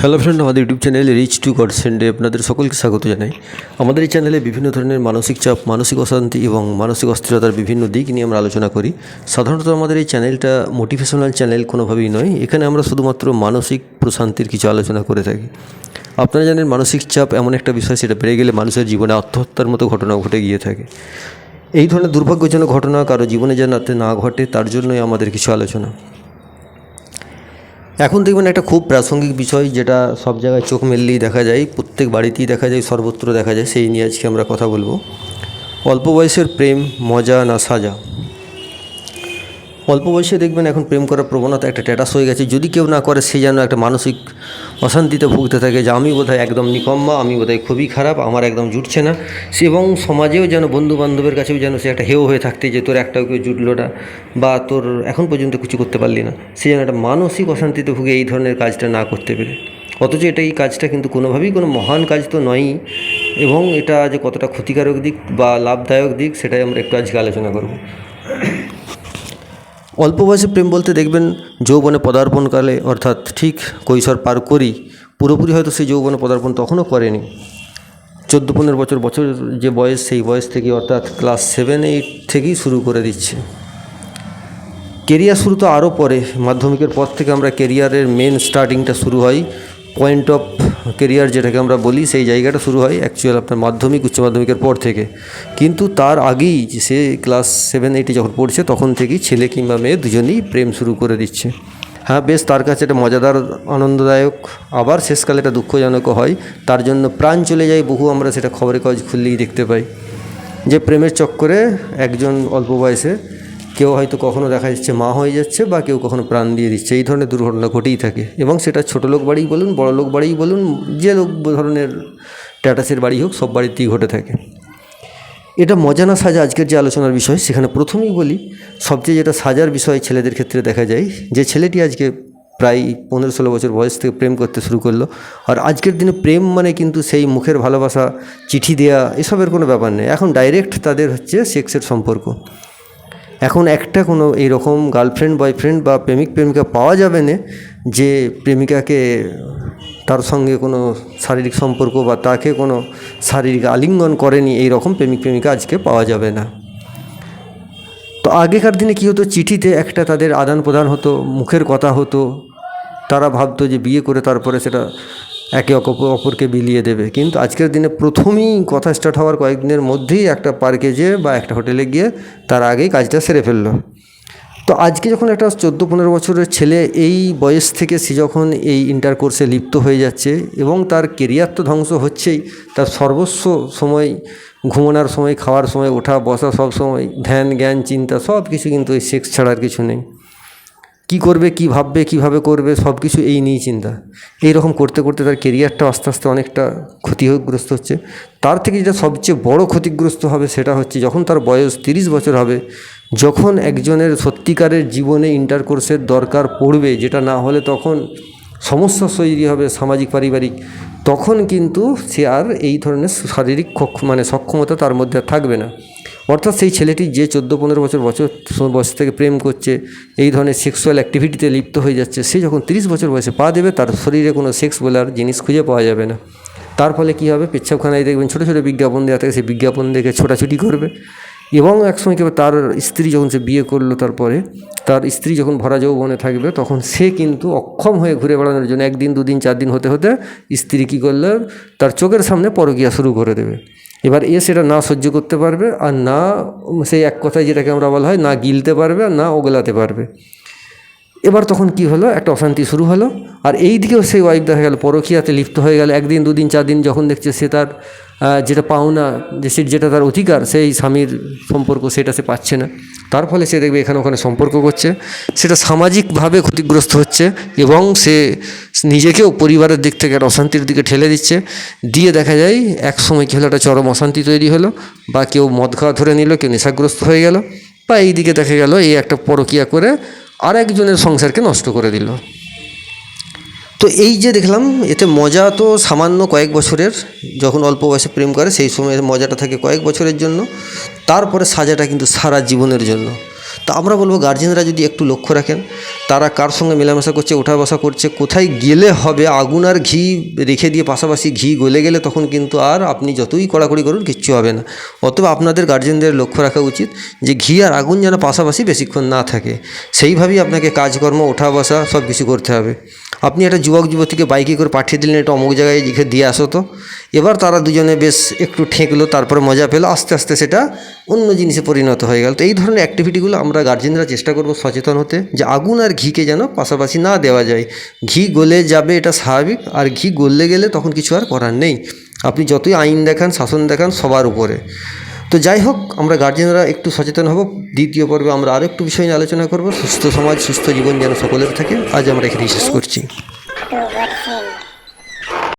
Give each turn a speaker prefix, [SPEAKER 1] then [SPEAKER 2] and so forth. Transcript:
[SPEAKER 1] Hello friend আমাদের YouTube channel reach to God সেন্ডে আপনাদের সকলকে স্বাগত জানাই। আমাদের এই চ্যানেলে বিভিন্ন ধরনের মানসিক চাপ, মানসিক অশান্তি এবং মানসিক অস্থিরতার বিভিন্ন দিক নিয়ে আমরা আলোচনা করি। সাধারণত আমাদের এই চ্যানেলটা মোটিভেশনাল চ্যানেল কোনোভাবেই নয়, এখানে আমরা শুধুমাত্র মানসিক প্রশান্তির কিছু আলোচনা করে থাকি। আপনারা জানেন মানসিক চাপ এমন একটা বিষয়, সেটা বেড়ে গেলে মানুষের জীবনে আত্মহত্যার মতো ঘটনা ঘটে গিয়ে থাকে। এই ধরনের দুর্ভাগ্যজনক ঘটনা কারও জীবনে যাতে না ঘটে, তার জন্যই আমাদের কিছু আলোচনা। এখন দেখবেন একটা খুব প্রাসঙ্গিক বিষয় যেটা সব জায়গায় চোখ মেললেই দেখা যায়, প্রত্যেক বাড়িতেই দেখা যায়, সর্বত্র দেখা যায়, সেই নিয়ে আজকে আমরা কথা বলব। অল্প বয়সের প্রেম, মজা না সাজা। অল্প বয়সে দেখবেন এখন প্রেম করার প্রবণতা একটা ট্যাটাস হয়ে গেছে। যদি কেউ না করে, সে যেন একটা মানসিক অশান্তিতে ভুগতে থাকে যে, আমি বোধহয় একদম নিকম্মা, আমি বোধহয় খুবই খারাপ, আমার একদম জুটছে না। সে এবং সমাজেও যেন বন্ধু বান্ধবের কাছেও যেন সে একটা হেও হয়ে থাকতে যে, তোর একটাও কেউ জুটলো না বা তোর এখন পর্যন্ত কিছু করতে পারলি না। সে যেন একটা মানসিক অশান্তিতে ভুগে এই ধরনের কাজটা না করতে পেরে। অথচ এটা এই কাজটা কিন্তু কোনোভাবেই কোনো মহান কাজ তো নয়ই। এবং এটা যে কতটা ক্ষতিকারক দিক বা লাভদায়ক দিক, সেটাই আমরা একটু আজকে আলোচনা করব। অল্প বয়সে প্রেম বলতে দেখবেন যৌবনে পদার্পণকালে, অর্থাৎ ঠিক কৈশোর পার করি পুরোপুরি হয়তো সেই যৌবনে পদার্পণ তখনও করেনি। চোদ্দ পনেরো বছর বছর যে বয়স, সেই বয়স থেকে অর্থাৎ ক্লাস সেভেন, এইট থেকেই শুরু করে দিচ্ছে। কেরিয়ার শুরু তো আরও পরে, মাধ্যমিকের পর থেকে আমরা কেরিয়ারের মেন স্টার্টিংটা শুরু হয় পয়েন্ট অফ কেরিয়ার যেটাকে আমরা বলি, সেই জায়গাটা শুরু হয় অ্যাকচুয়াল আপনার মাধ্যমিক, উচ্চ মাধ্যমিকের পর থেকে। কিন্তু তার আগেই সে ক্লাস সেভেন এইটে যখন পড়ছে, তখন থেকেই ছেলে কিংবা মেয়ে দুজনেই প্রেম শুরু করে দিচ্ছে। হ্যাঁ বেশ, তার কাছে এটা মজাদার, আনন্দদায়ক, আবার শেষকালে এটা দুঃখজনকও হয়। তার জন্য প্রাণ চলে যায় বহু, আমরা সেটা খবরের কাগজ খুললেই দেখতে পাই। যে প্রেমের চক্করে একজন অল্প বয়সে কেউ হয়তো কখনো দেখা যাচ্ছে মা হয়ে যাচ্ছে বা কেউ কখনো প্রাণ দিয়ে দিচ্ছে। এই ধরনের দুর্ঘটনা ঘটেই থাকে এবং সেটা ছোটো লোক বাড়ি বলুন, বড় লোক বাড়ি বলুন, যে লোক ধরনের ট্যাটাসের বাড়ি হোক, সব বাড়িতেই ঘটে থাকে। এটা মজা না সাজা আজকের যে আলোচনার বিষয়, সেখানে প্রথমেই বলি, সবচেয়ে যেটা সাজার বিষয় ছেলেদের ক্ষেত্রে দেখা যায়, যে ছেলেটি আজকে প্রায় পনেরো ষোলো বছর বয়স থেকে প্রেম করতে শুরু করল। আর আজকের দিনে প্রেম মানে কিন্তু সেই মুখের ভালোবাসা, চিঠি দেয়া, এসবের কোনো ব্যাপার নেই। এখন ডাইরেক্ট তাদের হচ্ছে সেক্সের সম্পর্ক। এখন একটা কোনো এইরকম গার্লফ্রেন্ড বয়ফ্রেন্ড বা প্রেমিক, প্রেমিকা পাওয়া যাবে না যে প্রেমিকাকে তার সঙ্গে কোনো শারীরিক সম্পর্ক বা তাকে কোনো শারীরিক আলিঙ্গন করেনি এই রকম প্রেমিক, প্রেমিকা আজকে পাওয়া যাবে না। তো আগেকার দিনে কী হতো, চিঠিতে একটা তাদের আদান প্রদান হতো, মুখের কথা হতো, তারা ভাবতো যে বিয়ে করে তারপরে সেটা একে অপর অপরকে বিলিয়ে দেবে। কিন্তু আজকের দিনে প্রথমেই কথা স্টার্ট হওয়ার কয়েকদিনের মধ্যেই একটা পার্কে যেয়ে বা একটা হোটেলে গিয়ে তার আগেই কাজটা সেরে ফেলল। তো আজকে যখন একটা চোদ্দ পনেরো বছরের ছেলে এই বয়স থেকে সে যখন এই ইন্টার কোর্সে লিপ্ত হয়ে যাচ্ছে এবং তার কেরিয়ার তো ধ্বংস হচ্ছেই, তার সর্বস্ব সময়, ঘুমানোর সময়, খাওয়ার সময়, ওঠা, বসা সব সময়, ধ্যান, জ্ঞান, চিন্তা সব কিছু কিন্তু এই সেক্স ছাড়ার কিছু নেই। কী করবে, কী ভাববে, কীভাবে করবে, সব কিছু এই নিয়েই চিন্তা। এই রকম করতে করতে তার কেরিয়ারটা আস্তে আস্তে অনেকটা ক্ষতিগ্রস্ত হচ্ছে। তার থেকে যেটা সবচেয়ে বড় ক্ষতিগ্রস্ত হবে সেটা হচ্ছে যখন তার বয়স তিরিশ বছর হবে, যখন একজনের সত্যিকারের জীবনে ইন্টারকোর্সের দরকার পড়বে, যেটা না হলে তখন সমস্যা তৈরি হবে সামাজিক, পারিবারিক, তখন কিন্তু সে আর এই ধরনের শারীরিক মানে সক্ষমতা তার মধ্যে থাকবে না। অর্থাৎ সেই ছেলেটি যে চোদ্দ পনেরো বছর বছর বয়স থেকে প্রেম করছে, এই ধরনের সেক্সুয়াল অ্যাক্টিভিটিতে লিপ্ত হয়ে যাচ্ছে, সে যখন তিরিশ বছর বয়সে পা দেবে, তার শরীরে কোনো সেক্স বলার জিনিস খুঁজে পাওয়া যাবে না। তার ফলে কী হবে? পেচ্ছাপখানায় দেখবেন ছোটো ছোটো বিজ্ঞাপন দেওয়া থাকে, সেই বিজ্ঞাপন দেখে ছোটাছুটি করবে। এবং একসময় কেবল তার স্ত্রী যখন সে বিয়ে করল তারপরে, তার স্ত্রী যখন ভরা যৌবনে থাকবে, তখন সে কিন্তু অক্ষম হয়ে ঘুরে বেড়ানোর জন্য একদিন, দুদিন চার দিন হতে হতে স্ত্রী কী করলে? তার চোখের সামনে পরকিয়া শুরু করে দেবে। এবার এ সেটা না সহ্য করতে পারবে আর না সেই এক কথায় যেটাকে আমরা বলা হয় না গিলতে পারবে আর না ওগলাতে পারবে। এবার তখন কি হলো? একটা অশান্তি শুরু হলো আর এই দিকেও সেই ওয়াইফ দেখা গেল, পরকিয়াতে লিপ্ত হয়ে গেল। একদিন, দুদিন, চার দিন যখন দেখছে সে তার যেটা পাওনা, যে যেটা তার অধিকার, সেই স্বামীর সম্পর্ক সেটা সে পাচ্ছে না। তার ফলে সে দেখবে এখানে ওখানে সম্পর্ক করছে, সেটা সামাজিকভাবে ক্ষতিগ্রস্ত হচ্ছে এবং সে নিজেকেও পরিবারের দিক থেকে একটা অশান্তির দিকে ঠেলে দিচ্ছে। দিয়ে দেখা যায় এক সময় কী হলো, একটা চরম অশান্তি তৈরি হলো, বা কেউ মদ খাওয়া ধরে নিল, কেউ নেশাগ্রস্ত হয়ে গেল, বা এই দিকে দেখা গেল এই একটা পরকিয়া করে আরেকজনের সংসারকে নষ্ট করে দিল। তো এই যে দেখলাম, এতে মজা তো সামান্য কয়েক বছরের, যখন অল্প বয়সে প্রেম করে, সেই সময়ের মজাটা থাকে কয়েক বছরের জন্য। তারপরে সাজাটা কিন্তু সারা জীবনের জন্য। তা আমরা বলব গার্জেনরা যদি একটু লক্ষ্য রাখেন, তারা কার সঙ্গে মেলামেশা করছে ওঠা বসা করছে, কোথায় গেলে হবে, আগুন আর ঘি রেখে দিয়ে পাশাপাশি ঘি গলে গেলে তখন কিন্তু আর আপনি যতই কড়াকড়ি করুন, কিচ্ছু হবে না। অতএব আপনাদের গার্জেনদের লক্ষ্য রাখা উচিত যে ঘি আর আগুন যেন পাশাপাশি বেশিক্ষণ না থাকে। সেইভাবেই আপনাকে কাজকর্ম ওঠা বসা সব কিছু করতে হবে। আপনি একটা যুবক যুবতীকে বাইকে করে পাঠিয়ে দিলেন এটা অমুক জায়গায় লিখে দিয়ে আসো তো। এবার তারা দুজনে বেশ একটু ঠেকলো, তারপরে মজা পেল, আস্তে আস্তে সেটা অন্য জিনিসে পরিণত হয়ে গেল। তো এই ধরনের অ্যাক্টিভিটিগুলো আমরা গার্জেনরা চেষ্টা করব সচেতন হতে, যে আগুন আর ঘিকে যেন পাশাপাশি না দেওয়া যায়। ঘি গলে যাবে এটা স্বাভাবিক, আর ঘি গললে গেলে তখন কিছু আর করার নেই। আপনি যতই আইন দেখান, শাসন দেখান, সবার উপরে। তো যাই হোক, আমরা গার্জেনরা একটু সচেতন হব। দ্বিতীয় পর্বে আমরা আরও একটু বিষয় নিয়ে আলোচনা করব। সুস্থ সমাজ, সুস্থ জীবন যেন সকলের থাকে। আজ আমরা এখানে শেষ করছি?